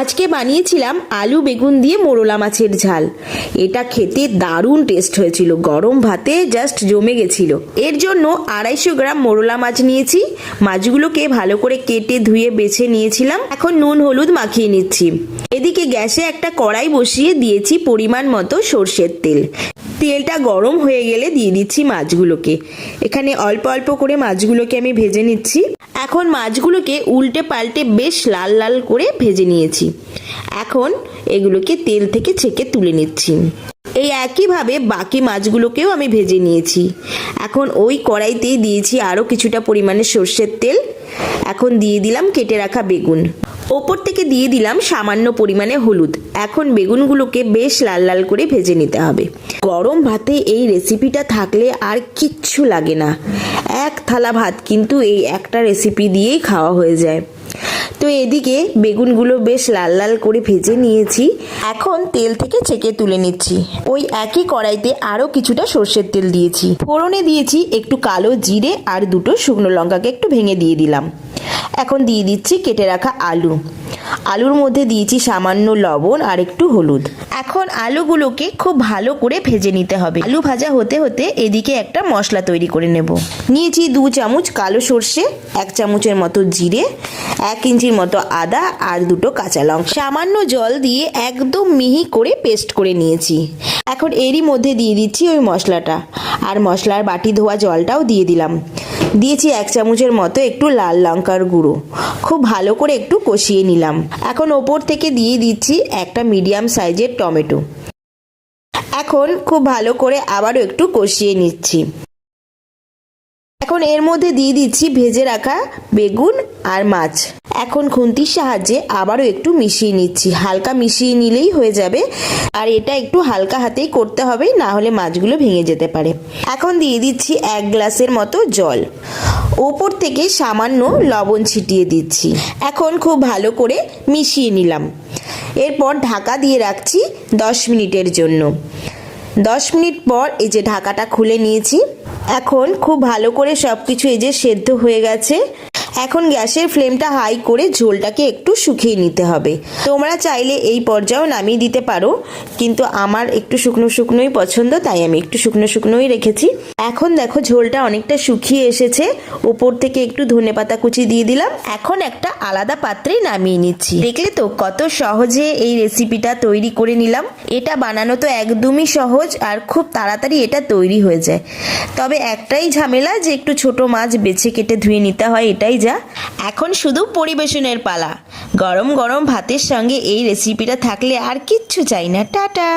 আজকে বানিয়েছিলাম আলু, বেগুন দিয়ে মোরলা মাছের ঝাল। এটা খেতে দারুণ টেস্ট হয়েছিল। গরম ভাতে জাস্ট জমে গেছিল। এর জন্য আড়াইশো গ্রাম মোরলা মাছ নিয়েছি। মাছগুলোকে ভালো করে কেটে ধুয়ে বেছে নিয়েছিলাম। এখন নুন, হলুদ মাখিয়ে নিচ্ছি। এদিকে গ্যাসে একটা কড়াই বসিয়ে দিয়েছি পরিমাণ মতো সর্ষের তেল। তেলটা গরম হয়ে গেলে দিয়ে দিচ্ছি মাছগুলোকে। এখানে অল্প অল্প করে মাছগুলোকে আমি ভেজে নিচ্ছি। এখন মাছগুলোকে উল্টে পাল্টে বেশ লাল লাল করে ভেজে নিয়েছি। এখন এগুলোকে তেল থেকে ছেঁকে তুলে নিচ্ছি। এই একইভাবে বাকি মাছগুলোকেও আমি ভেজে নিয়েছি। এখন ওই কড়াইতেই দিয়েছি আরও কিছুটা পরিমাণে সর্ষের তেল। এখন দিয়ে দিলাম কেটে রাখা বেগুন। ওপর থেকে দিয়ে দিলাম সামান্য পরিমাণে হলুদ। এখন বেগুনগুলোকে বেশ লাল লাল করে ভেজে নিতে হবে। গরম ভাতে এই রেসিপিটা থাকলে আর কিচ্ছু লাগে না। এক থালা ভাত কিন্তু এই একটা রেসিপি দিয়েই খাওয়া হয়ে যায়। তো এদিকে বেগুনগুলো বেশ লাল লাল করে ভেজে নিয়েছি। এখন তেল থেকে ছেঁকে তুলে নিচ্ছি। ওই একই কড়াইতে আরও কিছুটা সর্ষের তেল দিয়েছি। ফোড়নে দিয়েছি একটু কালো জিরে আর দুটো শুকনো লঙ্কাকে একটু ভেঙে দিয়ে দিলাম। এখন দিয়ে দিচ্ছি কেটে রাখা আলু। আলুর মধ্যে দিয়েছি সামান্য লবণ আর একটু হলুদ। এখন আলুগুলোকে খুব ভালো করে ভেজে নিতে হবে। আলু ভাজা হতে হতে এদিকে একটা মশলা তৈরি করে নেব। নিয়েছি দু চামচ কালো সর্ষে, এক চামচের মতো জিরে, এক ইঞ্চির মতো আদা আর দুটো কাঁচা লঙ্কা। সামান্য জল দিয়ে একদম মিহি করে পেস্ট করে নিয়েছি। এখন এরই মধ্যে দিয়ে দিচ্ছি ওই মশলাটা। আর মশলার বাটি ধোয়া জলটাও দিয়ে দিলাম। দিয়েছি এক চামচের মতো একটু লাল লঙ্কার গুঁড়ো। খুব ভালো করে একটু কষিয়ে নিলাম। এখন ওপর থেকে দিয়ে দিচ্ছি একটা মিডিয়াম সাইজের টমেটো। এখন খুব ভালো করে আবারও একটু কষিয়ে নিচ্ছি। এখন এর মধ্যে দিয়ে দিচ্ছি ভেজে রাখা বেগুন আর মাছ। এখন খুন্তির সাহায্যে আবারও একটু মিশিয়ে নিচ্ছি। হালকা মিশিয়ে নিলেই হয়ে যাবে। আর এটা একটু হালকা হাতেই করতে হবে, না হলে মাছগুলো ভেঙে যেতে পারে। এখন দিয়ে দিচ্ছি এক গ্লাসের মতো জল। ওপর থেকে সামান্য লবণ ছিটিয়ে দিচ্ছি। এখন খুব ভালো করে মিশিয়ে নিলাম। এরপর ঢাকা দিয়ে রাখছি দশ মিনিটের জন্য। দশ মিনিট পর এই যে ঢাকাটা খুলে নিয়েছি। এখন খুব ভালো করে সব কিছু এই যে সেদ্ধ হয়ে গেছে। এখন গ্যাসের ফ্লেমটা হাই করে ঝোলটাকে একটু শুকিয়ে নিতে হবে। তোমরা চাইলে এই পর্যায়েও নামিয়ে দিতে পারো, কিন্তু আমার একটু শুকনো শুকনোই পছন্দ, তাই আমি একটু শুকনো শুকনোই রেখেছি। এখন দেখো ঝোলটা অনেকটা শুকিয়ে এসেছে ওপর থেকে একটু ধনে পাতা কুচি দিয়ে দিলাম। এখন একটা আলাদা পাত্রে নামিয়ে নিচ্ছি। দেখলে তো কত সহজে এই রেসিপিটা তৈরি করে নিলাম। এটা বানানো তো একদমই সহজ আর খুব তাড়াতাড়ি এটা তৈরি হয়ে যায়। তবে একটাই ঝামেলা যে একটু ছোট মাছ বেছে কেটে ধুয়ে নিতে হয়, এটাই যা, এখন শুধু পরিবেশনের পালা। গরম গরম ভাতের সঙ্গে এই রেসিপিটা থাকলে আর কিচ্ছু চাই না। টাটা।